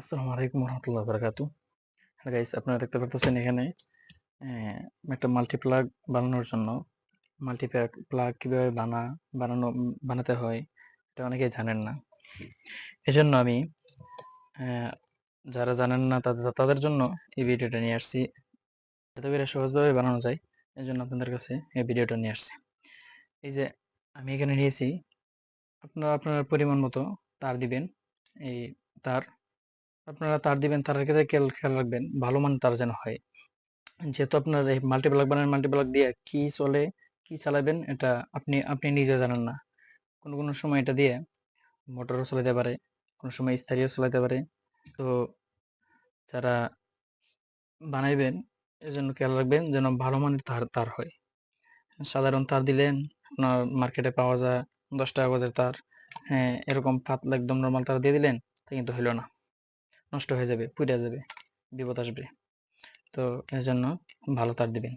আসসালামু আলাইকুম রহমতুল্লাহ বারাকাতু। হ্যাঁ গাইস, আপনারা দেখতে পারতেছেন এখানে একটা মাল্টি প্লাগ বানানোর জন্য। মাল্টি প্লাগ কীভাবে বানা, বানানো, বানাতে হয়, এটা অনেকেই জানেন না। এজন্য আমি যারা জানেন না তাদের তাদের জন্য এই ভিডিওটা নিয়ে আসছি। যাতে করে সহজভাবে বানানো যায় এই জন্য আপনাদের কাছে এই ভিডিওটা নিয়ে আসছি। এই যে আমি এখানে নিয়েছি, আপনারা, আপনার পরিমাণ মতো তার দিবেন, এই তার। আপনারা তার দিবেন, তার ক্ষেত্রে খেয়াল রাখবেন, ভালো মান তার যেন হয়। যেহেতু আপনার এই মাল্টিপ্লাগ বানান মাল্টিপ্লাগ দিয়ে কি চলে, কি চালাবেন, এটা আপনি আপনি নিজে জানেন না। কোনো কোনো সময় এটা দিয়ে মোটরও চালাতে পারে, কোনো সময় স্থায়ীও চালাতে পারে। তো যারা বানাইবেন এজন্য খেয়াল রাখবেন যেন ভালো মানের তার তার হয়। সাধারণ তার দিলেন, আপনার মার্কেটে পাওয়া যায়, দশ টাকা বাজার তার হ্যাঁ এরকম পাতলা একদম নর্মাল তার দিয়ে দিলেন, তা কিন্তু হইল না। নষ্ট হয়ে যাবে, পুড়ে যাবে, বিপদ আসবে। তো এর জন্য ভালো তার দিবেন।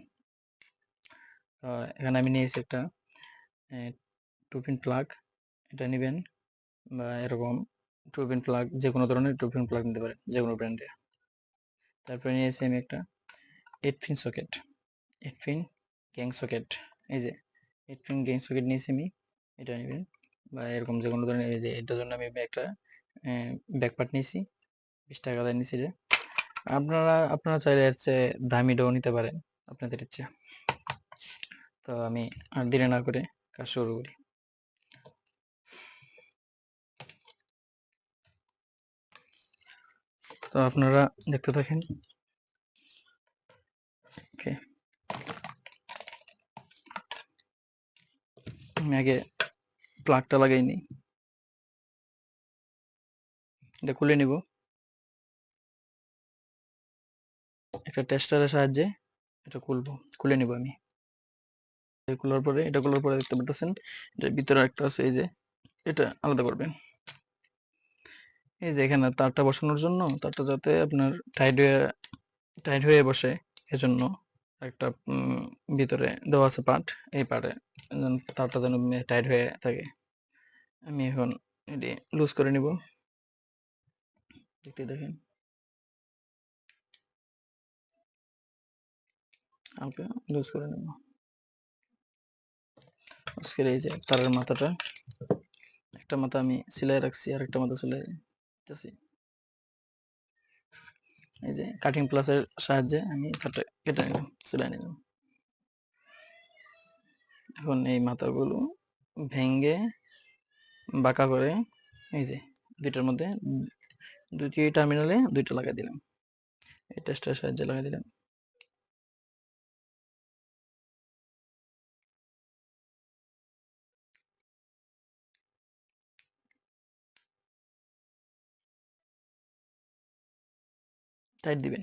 তো এখানে আমি নিয়েছি একটা টু পিন প্লাগ। এটা নেবেন, বা এরকম টু পিন প্লাগ যে কোনো ধরনের টু পিন প্লাগ নিতে পারেন যে কোনো ব্র্যান্ডের। তারপরে নিয়েছি আমি একটা eight pin socket eight pin gang socket এই যে এইট পিন গ্যাং সকেট নিয়েছি আমি, এটা নেবেন, বা এরকম যে কোনো ধরনের, এই যে এটার জন্য আমি একটা ব্যাকপার্ট নিয়েছি। বিশ টাকা দিয়ে যে আপনারা আপনারা চাইলে এর চেয়ে দামিটাও নিতে পারেন আপনাদের ইচ্ছে। তো আমি আর দেরি না করে কাজ শুরু করি। তো আপনারা দেখতে থাকেন। ওকে। আমি আগে প্লাগটা লাগাই নিই। এটা খুলে নিব। একটা টেস্টারের সাহায্যে এটা খুলবো, খুলে নিব আমি। খোলার পরে, এটা খোলার পরে দেখতে পারতেছেন যে ভিতরে একটা আছে, এই যে, এটা আলাদা করবেন। এই যে, এখানে তারটা বসানোর জন্য, তারটা যাতে আপনার টাইট হয়ে টাইট হয়ে বসে, এজন্য একটা ভিতরে দেওয়া আছে পার্ট এই পার্টে তারটা যেন টাইট হয়ে থাকে। আমি এখন এটি লুজ করে নিব। দেখতে দেখেন। হালকা লুজ করে নেব। আজকের এই যে তারের মাথাটা, একটা মাথা আমি সেলাই রাখছি আর একটা মাথা সেলাই দিতেছি। এই যে কাটিং প্লাসের সাহায্যে আমি তারটা কেটে নিলাম সেলাই নিলাম। এখন এই মাথাগুলো ভেঙ্গে বাঁকা করে এই যে দুইটার মধ্যে দুটি টার্মিনালে দুইটা লাগাই দিলাম। এই টেস্টার সাহায্যে লাগাই দিলাম। টাইট দিবেন।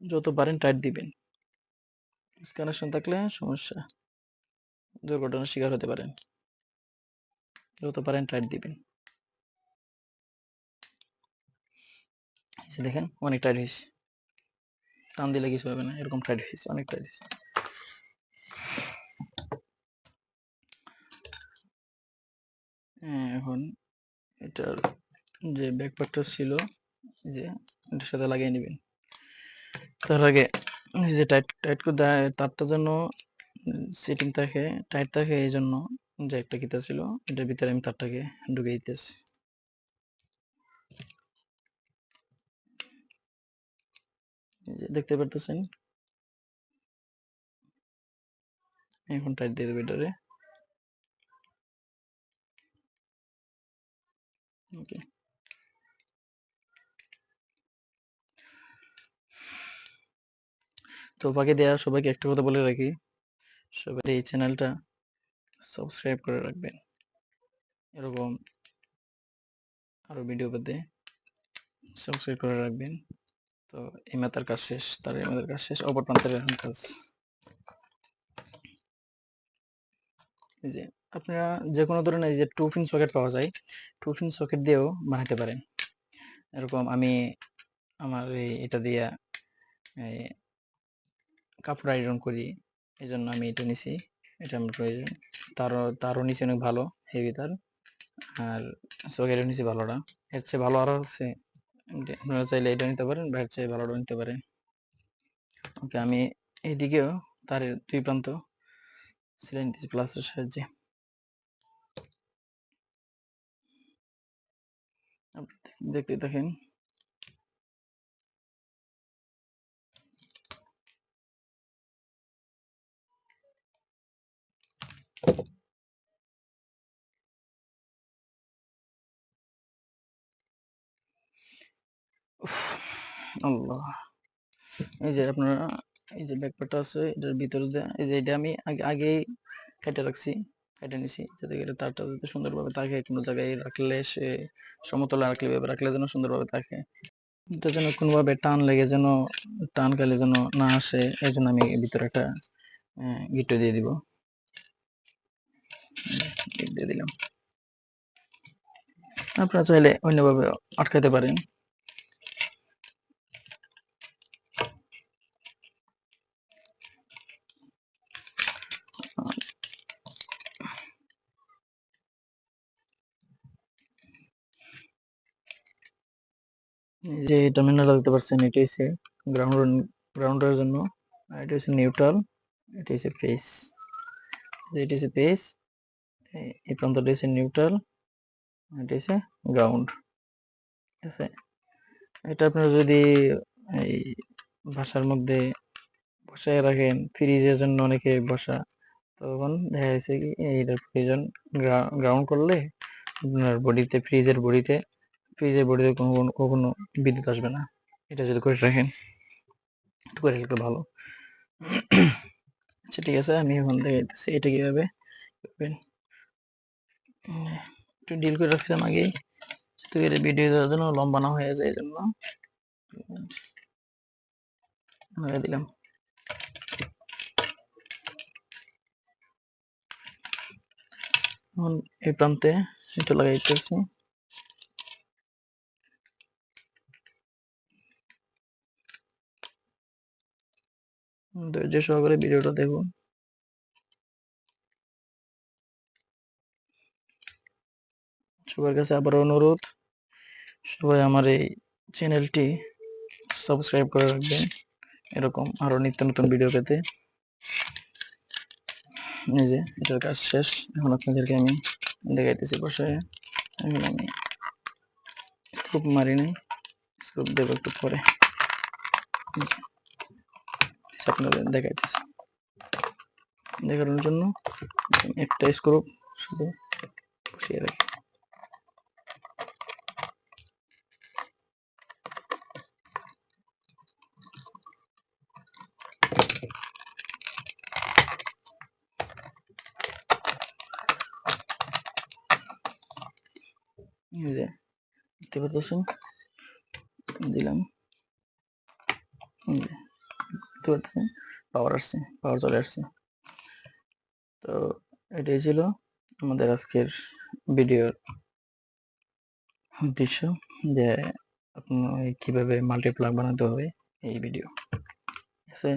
যত পারেন টাইট দিবেন। কানেকশন থাকলে সমস্যা। দুর্ঘটনার শিকার হতে পারেন। যত পারেন টাইট দিবেন। দেখেন অনেক টাইট হয়েছে টান দিলে কিছু হবে না এরকম টাইট হয়েছে অনেক টাইট হয়েছে হ্যাঁ, এখন এটার যে ব্যাকপার্টটা ছিল যে এটার সাথে লাগিয়ে নেবেন। তার আগে যে টাইট টাইট করে তারটা যেন সিটিং থাকে টাইট থাকে, এই জন্য যে একটা কিতা ছিল, এটার ভিতরে আমি তারটাকে ঢুকে দিতেছি। দেখতে পারতেছেন? এখন টাইট দিয়ে দেবে এটারে। ওকে তো বাকি দেওয়া সবাইকে একটা কথা বলে রাখি। সবাই এই চ্যানেলটা সাবস্ক্রাইব করে রাখবেন। এরকম আরও ভিডিও পেতে সাবস্ক্রাইব করে রাখবেন। তো এই মাতার কাজ শেষ, তার এই মাতার কাজ শেষ। অপর প্রান্তের এখন কাজ। যে আপনারা যে কোনো ধরনের যে টু পিন সকেট পাওয়া যায় টু পিন সকেট দিয়েও বানাতে পারেন। এরকম আমি আমার এটা দিয়ে কাপড় আয়রন করি এই জন্য আমি এটা নিছি। এটা আমার প্রয়োজন। তারও তারও নিচে অনেক ভালো হেভি তার। আর সকেটও নিচে ভালোটা। এর চেয়ে ভালো আরও আছে। আপনারা চাইলে এটা নিতে পারেন বা এর চেয়ে ভালোটা নিতে পারেন। ওকে, আমি এইদিকেও তার দুই প্রান্ত সিলাই নিতেছি প্লাসের সাহায্যে। দেখতে দেখেন আল্লাহ। এই যে আপনারা, এই যে আছে, এটার এই যে এটা আমি আগে কেটে রাখছি, কেটে নিছি, যাতে তারটা যাতে সুন্দরভাবে থাকে, কোনো জায়গায় রাখলে সে সমতলে রাখলে রাখলে যেন সুন্দরভাবে থাকে। এটা যেন কোনোভাবে টান লেগে যেন, টান খেলে যেন না আসে, এই জন্য আমি ভিতরে একটা গিট্টো দিয়ে দিব। দিলাম। আপনারা চাইলে অন্যভাবে আটকাতে পারেন। যে টার্মিনাল দেখতে পাচ্ছেন, এটা হচ্ছে গ্রাউন্ড গ্রাউন্ডের জন্য, আর এটা হচ্ছে নিউট্রাল এটা হচ্ছে ফেস এটা হচ্ছে ফেস এই প্রান্তটা হচ্ছে নিউট্রাল এটা হচ্ছে গ্রাউন্ড ঠিক আছে? এটা আপনারা যদি এই বাসার মধ্যে বসায় রাখেন ফ্রিজের জন্য অনেকে বসা, তখন দেখা যাচ্ছে কি এইটার প্রয়োজন গ্রাউন্ড করলে আপনার বডিতে ফ্রিজের বডিতে ফ্রিজের বডিতে কখনো কখনো বিদ্যুৎ আসবে না। এটা যদি করে রাখেন, একটু করে রাখলে ভালো। আচ্ছা ঠিক আছে, আমি এখন দেখাইতেছি এটা কীভাবে করবেন। একটু ডিল করে রাখছিলাম আগেই। তো এর ভিডিও দেওয়ার জন্য লম্বা না হয়ে যায় এই জন্য। দিলাম। এখন এই প্রান্তে এটা লাগাইতেছি ধৈর্য সহকারে ভিডিওটা দেখুন। সবার কাছে আবার অনুরোধ, সবাই আমার এই চ্যানেলটি সাবস্ক্রাইব করে রাখবেন। এরকম আরও নিত্য নতুন ভিডিও পেতে। যে, এটার কাজ শেষ। এখন আপনাদেরকে আমি দেখাইতেছি বসে এখন আমি খুব মারি নাই। স্ক্রুপ দেবো একটু পরে। আপনাদের দেখাইতেছি। দেখানোর জন্য একটা স্ক্রুপ শুধু বসিয়ে রাখি এই যে, দেখতে পাচ্ছেন দিলাম। দেখতে পাচ্ছেন পাওয়ার আসছে পাওয়ার চলে আসছে। তো এটাই ছিল আমাদের আজকের ভিডিওর উদ্দেশ্য যে আপনার কীভাবে মাল্টিপ্লাগ বানাতে হবে এই ভিডিও ঠিক আছে?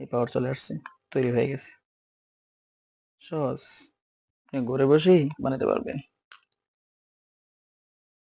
এই পাওয়ার চলে আসছে, তৈরি হয়ে গেছে। সহজ। আপনি ঘরে বসেই বানাতে পারবেন।